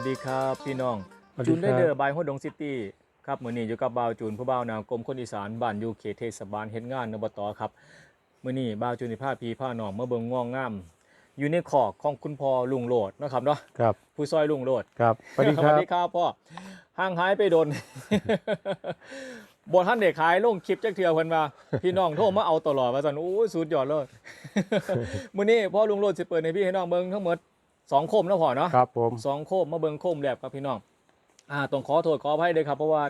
วัสดีครับพี่น้องสวัสดีจูนได้ครับเดอร์บายฮอดดงซิตี้ครับมื้อนี้อยู่กับบ่าวจูนผู้บ่าวนาวกรมคนอีสานบ้านอยู่เขตเทศบาลเฮ็ดงานอบตครับมื้อนี้บ่าวจูนสิพาพี่พาน้องมาเบิ่งง่องงามอยู่ในขอกของคุณพ่อลุงโลดเนาะครับเนาะครับ ผู้ซอยลุงโลดครับสวัสดีคสรัวับสดีครับพ่อห่างหายไปโดนบ่ท่านได้ขายลงคลิปจักเทื่อเพิ่นว่าพี่น้องโทรมาเอาตลอดว่าซั่นโอ้ยสุดยอดเลยมื้อนี้พ่อลุงโลดสิเปิดให้พี่ให้น้องเบิ่งทั้งหมด สองโคมเนาะพ่อเนาะครับผมสองโคมมาเบิ่งโคมแลบครับพี่น้อง อ่าต้องขอโทษขออภัยด้วยครับเพราะว่า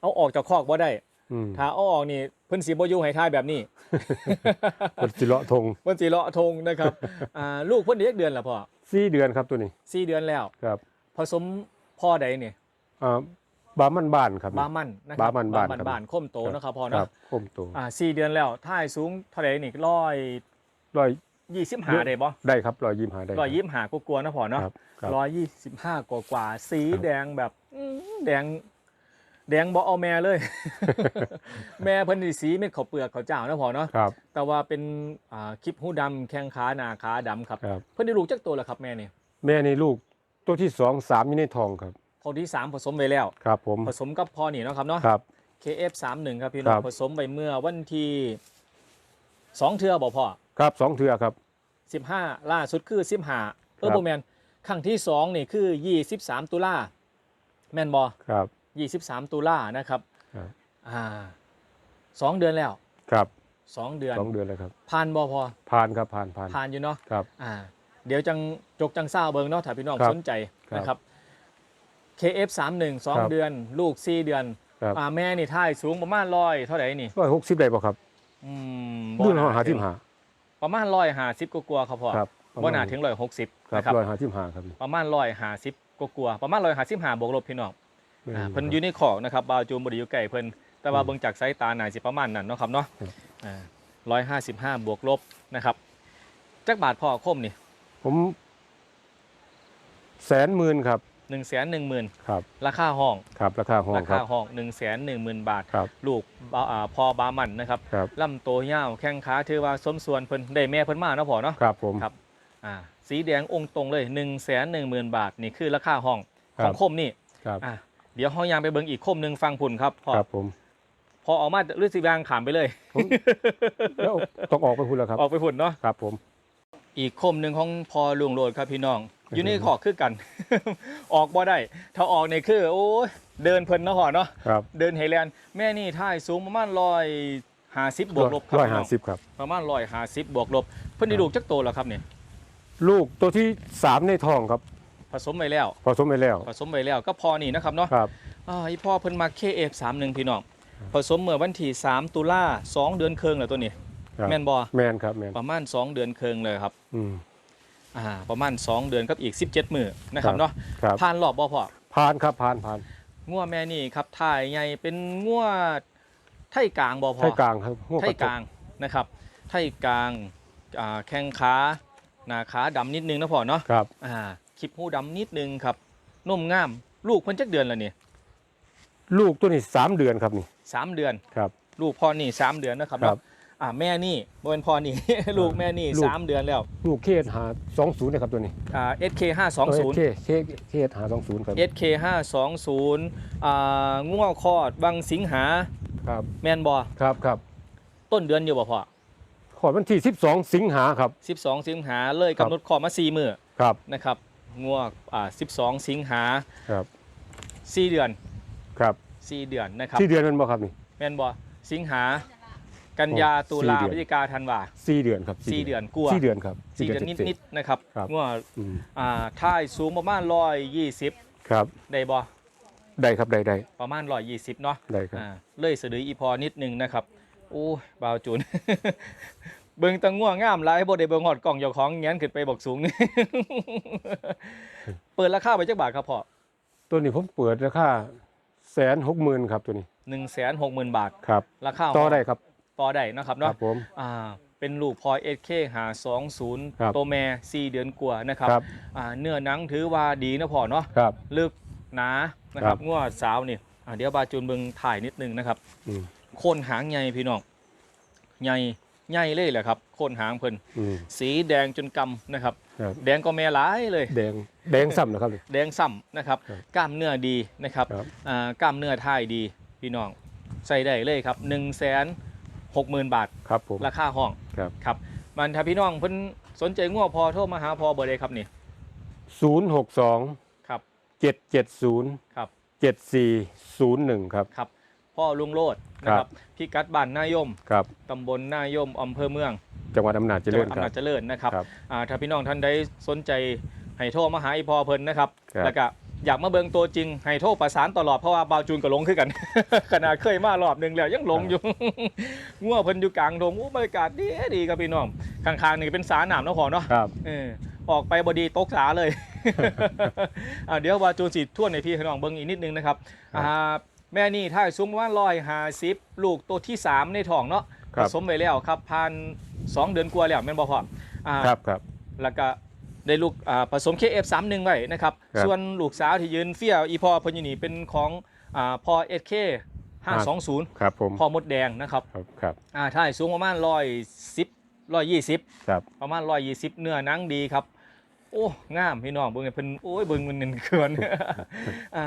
เอาออกจากคอกบ่ได้อืมถ้าเอาออกนี่เพิ่นสิบ่อยู่ให้ทายแบบนี้กดสิเลาะทงเพิ่นสิเลาะทงนะครับอ่าลูกเพิ่นได้จักเดือนแล้วพ่อสี่เดือนครับตัวนี้สี่เดือนแล้วครับผสมพ่อใดนี่อ่าบามันบ้านครับบามันนะครับามันบ้านบามันครับบ้านโคมโตนะครับพ่อครัเนาะบคมโตอ่าสี่เดือนแล้วท่ายสูงเท่าไหร่นี่ร้อยร้อย ยี่สิบห้าได้บ่ได้ครับร้อยยิ้มหาได้ร้อยยี่สิบห้ากลัวาๆนะพ่อเนาะครับครับ ร้อยยี่สิบห้ากว่ากว่าๆสีครับแดงแบบอื้อแดง แดงบ่เอาแม่เลย แม่เพิ่นนี่สีเม็ดข้าวเปลือกข้าวเจ้านะพ่อเนาะครับแต่ว่าเป็นอ่าคลิปหูดำแข้งขาหน้าขาดำครับ ครับ เพิ่นได้ลูกจักตัวแล้วครับแม่นี่แม่ในลูกตัวที่สองสามอยู่ในทองครับตัวที่สามผสมไปแล้ว ครับผมผสมกับพ่อนี่เนาะครับเนาะ ครับ KF31 ครับพี่น้องครับผสมไปเมื่อวันที่สองเทือบ่พ่อ ครับสองเทือครับ15ล่าสุดคือ15เออครับบ่แม่นครั้งที่สองนี่คือ23ตุลาแม่นบ่ครับ23ตุลานะครับครับ อ่าสองเดือนแล้วครับสองเดือนสองเดือนเลยครับผ่านบ่พอผ่านครับผ่านผ่านผ่านอยู่เนาะครับ อ่า เดี๋ยวจังจกจังซ่าเบิงเนาะถ้าพี่น้องครับสนใจครับนะครับ KF31 สองครับเดือน ลูกสี่เดือนครับ อ่าแม่นี่ท่ายสูงประมาณร้อยเท่าไหร่นี่ร้อยหกสิบได้ป่ะครับอืมรุ่นบ่หาที่หา ประมาณร้อยหาสิบกว่าๆครับพ่อครับบ่น่าถึงร้อยหกสิบครับนะครับ ร้อยหาที่หาครับประมาณร้อยหาสิบกว่าๆประมาณร้อยหาสิบห้าบวกลบพี่น้องอ่าเพิ่นอยู่ในขอกนะครับบาวจูมบไดีอยู่ไก่เพิ่นแต่ว่าเบิ่งจากสายตาน่าสิประมาณนั้นเนาะครับเนาะครับอ่าร้อยห้าสิบห้าบวกลบนะครับจักบาทพ่อคมนี่ผมแสนหมื่นครับ หนึ่งแสนหนึ่งหมื่นครับราคาห้องครับราคาห้องราครัคาบห้อง1นึ่งแสนหนึ่งหมื่นบาท ครับ ลูกบาอ่าพอบามันนะครับครับลำโตวยาวแข้งขาถือว่าสมส่วนเพิ่นได้แม่เพิ่นมาเนาะพ่อเนาะครับผมครับอ่าสีแดงองค์ตรงเลย1นึ่งแสนหนึ่งหมื่นบาทนี่คือราคาห้องครัของบคมนี่ครับอ่าเดี๋ยวห้องยางไปเบิ่งอีกคมหนึ่งฟังผุนครับพ่อครับผมพอออกมาฤาษียางขามไปเลยแล้วต้องออกไปพูดแล้วครับ ออกไปผุนเนาะครับผม อีกคมหนึ่งของพอลุงโรดครับพี่น้อง อยู่ในขอกคือกัน ออกบ่ได้ ถ้าออกในคือ โอ้ยเดินเพิ่นเนาะพ่อเนาะครับเดินไฮแลนด์แม่นี่ท่ายสูงประมาณร้อยห้าสิบบวกลบครัร้อยพี่ห้าน้องสิบครับประมาณร้อยห้าสิบบวกลบ เพิ่นได้ลูกจักโตแล้วครับเนี่ยลูกตัวที่สามในท้องครับ ผสมไปแล้ว ผสมไปแล้ว ผสมไปแล้วก็พอนี่นะครับเนาะครับอ่าอีพ่อเพิ่นมา KF31 พี่น้องผสมเมื่อวันที่3ตุลา2เดือนครึ่งแล้วตัวนี้ครับแม่นบ่แมนครับแมนประมาณ2เดือนครึ่งเลยครับ อืม อ่าประมาณ 2 เดือนกับอีก 17 มื้อนะครับเนาะครับ ผ่านรอบบ่พ่อผ่านครับผ่านผ่านงัวแม่นี่ครับถ่ายใหญ่เป็นงัวไทยกลางบ่พ่อไทยกลางครับหัวไทกยระจกลางนะครับไทยกลางอ่าแข้งขาหน้าขาดำนิดนึงนะพ่อเนาะครับอ่าคลิปหูดำนิดนึงครับนุ่มงาม ลูกเพิ่นจักเดือนแล้วนี่ลูกตัวนี้สามเดือนครับนี่สามเดือน ครับ ลูกพ่อนี่สามเดือนนะครับครับ เนาะ อ่าแม่นี่บ่เป็นพ่อนี่ ลูกแม่นี่ลูก สามเดือนแล้วลูกเคสหาสองศูนย์นะครับตัวนี้อ่า SK ห้าสองศูนย์เคเคเคสหาสองศูนย์ครับ SK ห้าสองศูนย์อ่าง่วงคอดบางสิงหาครับ แมนบอครับครับต้นเดือนอยู่บ่พ่อขอวันที่สิบสองสิงหาครับสิบสองสิงหาเลยครับ กำหนดขอมาสี่มือครับนะครับง่วงอ่าสิบสองสิงหาครับสี่เดือนครับสี่เดือนนะครับที่เดือนมันบ่ครับนี่แมนบอสิงหา กันยาโอ้ตุลาสี่เดือนพฤศจิกาธันวาสี่เดือนครับสี่เดือนกลัวสี่เดือนครับสี่เดือนจ็นิดๆนะครับครับง่วงอืมอ่าท่ายสูงประมาณร้อยยี่สิบครับได้บอได้ครับได้ได้ประมาณร้อยยี่สิบเนาะได้ครับอ่าเลยสะดืออีพอนิดนึงนะครับโอ้ยบาวจูนเบิ่งตังง่วงงามหลายบ่ได้เบิ่งฮอดกล่องเจ้าของแง้นขึ้นไปบอกสูงเปิดราคาไปจักบาทครับพ่อตัวนี้ผมเปิดราคาแสนหกหมื่นครับตัวนี้160,000บาทครับราคาต่อได้ครับ ต่อได้เนาะครับคเนาะรับผม อ่าเป็นลูกพอ SK หาครับ20ตัวแม่4เดือนกว่านะครับครับ อ่าเนื้อหนังถือว่าดีนะพ่อเนาะครับ ลึกหนานะครับครับง่วสาวนี่อ่าเดี๋ยวบาจูนเบิ่งถ่ายนิดนึงนะครับ อืมโคนหางใหญ่พี่น้องใหญ่ใหญ่เลยแหละครับโคนหางเพิ่นอืมสีแดงจนกำนะครับ ครับแดงก็แม่หลายเลย แดงแดงซ้ำนะครับนี่แดงซ้ำนะครับ ครับกล้ามเนื้อดีนะครับครับ อ่ากล้ามเนื้อท่ายดีพี่น้องใส่ได้เลยครับ1นึ่งแสน หกหมื่นบาทครับผม ราคาห้องครับ ครับมันถ้าพี่น้องเพิ่นสนใจง้อพอโทรมาหาพอเบอร์ใดครับนี่ศูนย์หกสองครับเจ็ดเจ็ดศูนย์ครับเจ็ดสี่ศูนย์หนึ่งครับ ครับ พ่อลุงโลดนะคครัรับ บพี่กัดบ้านนายมครับ ตำบลนายมอำเภอเมืองจังหวัดอำนาจเจจังหริวัญดคอำรันาบ จเจริญนะครับครับอ่าถ้าพี่น้องท่านใดสนใจให้โทรมาหาอีพอเพิ่นนะครับ ครับ แล้วก็ อยากมาเบิ่งตัวจริงให้โทรประสานตลอดเพราะว่าบาวจูนก็หลงคือกัน ขนาดเคยมารอบหนึงแล้วยังหลงอยู่ งัวเพิ่นอยู่กลางดงโอ้บรรยากาศดีดีครับพี่น้องข้างๆนี่เป็นสาหนามเนาะพอเนาะครับ เออออกไปบดีตกสาเลย อ่าเดี๋ยวบาวจูนสิท่วนในพี่ให้น้องเบิ่งอีกนิดนึงนะครับครับ อ่าแม่นี่ถ้าสูงประมาณร้อยห้าสิบลูกตัวที่สามในท้องเนาะครัผบสมไปแล้วครับพันสองเดือนกว่าแล้วแม่นบ่พออ่า ครับครับแล้วก็ ได้ลูกอ่าผสม KF31 ไว้นะครับ ครับ ส่วนลูกสาวที่ยืนเฟี้ยอีพอเพิ่นอยู่นี่เป็นของอ่าพอ SK 520ครับผมพอมดแดงนะครับครับครับอ่าถ้าสูงประมาณ110 120 ครับ ประมาณ120เนื้อหนังดีครับ โอ้งามพี่น้องเบิ่งให้เพิ่นโอ้ยเบิ่งมันเนินเกิน อ่า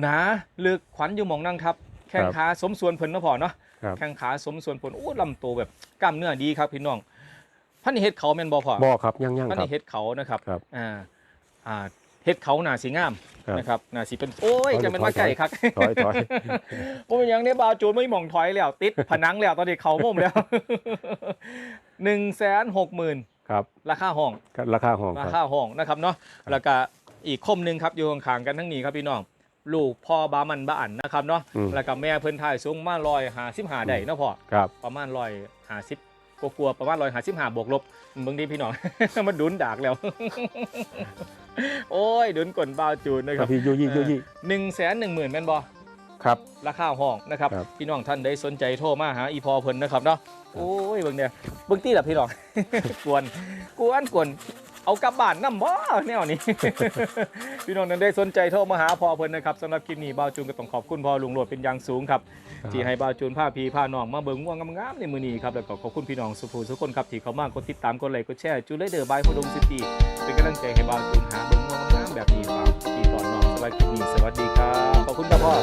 หนาลึกขวัญอยู่หมองนั่งครับ แข้งขาสมส่วนเพิ่นเนาะพอเนาะครับ แข้งขาสมส่วนเพิ่นโอ้ลำตัวแบบกล้ามเนื้อดีครับพี่น้อง พันนี่เฮ็ดเขาแม่นบ่พอบ่อครับย่างย่างพันครับ นี่เฮ็ดเขานะครับครับอ่าอ่าเฮ็ดเขาหนาสีงามครับ นะครับหนาสีเป็นโอ้ยถอยจะเป็นถอยว่าไก่ครับถอยถอย โอ้ยยังได้บาวจูนไม่หม่องถอยแล้ว ติดผนังแล้วตอนนี้เขามุมแล้วหนึ่งแสนหกหมื่นครับราคาห้องราคาห้องราครับคาห้องนะครับเนาะแล้วก็อีกคมหนึ่งครับอยู่ข้างๆกันทั้งนี้ครับพี่น้อง ลูกพ่อบามันบ้านนะครับเนาะอืม แล้วก็แม่เพิ่นถ่ายสูงมาลอยหาสิบหาได้เนาะพ่อครับ ประมาณลอยหาสิบ กลัวๆประมาณลอยหาสิบหาบวกลบมึงดีพี่น้อง มันดุนดากแล้ว โอ้ยดุนกลนบาวจูนนะคครัรับบพี่ยูยี่ยูยี่หนึ่งแสนหนึ่งหมื่นแม่นบอครับราคาห้องนะครับครับ พี่น้องท่านได้สนใจโทรมาหาอีพอเพิ่นนะครับเนาะโอ้ยเบิ่งเนี่ยเบิ่งตี้ล่ะพี่น้องกวนกวนกวน เอากลับบ้านนำบ่แนวนี้ พี่น้องนั้นได้สนใจโทรมาหาพอเพิ่นนะครับสำหรับคลิปนี้บ่าวจูนก็ต้องขอบคุณพอลุงโหลดเป็นอย่างสูงครับที่ให้บ่าวจูนพาพี่พาน้องมาเบิ่งง่วงงามๆในมื้อนี้ครับแล้วก็ขอบคุณพี่น้องสุภูทุกคนครับที่เข้ามากดติดตามกดไลค์กดแชร์จูเลเดอร์บายพดงซิตี้เป็นกำลังใจให้บ่าวจูนหาเบิ่งง่วงงามๆแบบนี้ฝากพี่ตอนน้องสำหรับคลิปนี้สวัสดีครับขอบคุณครับพ่อ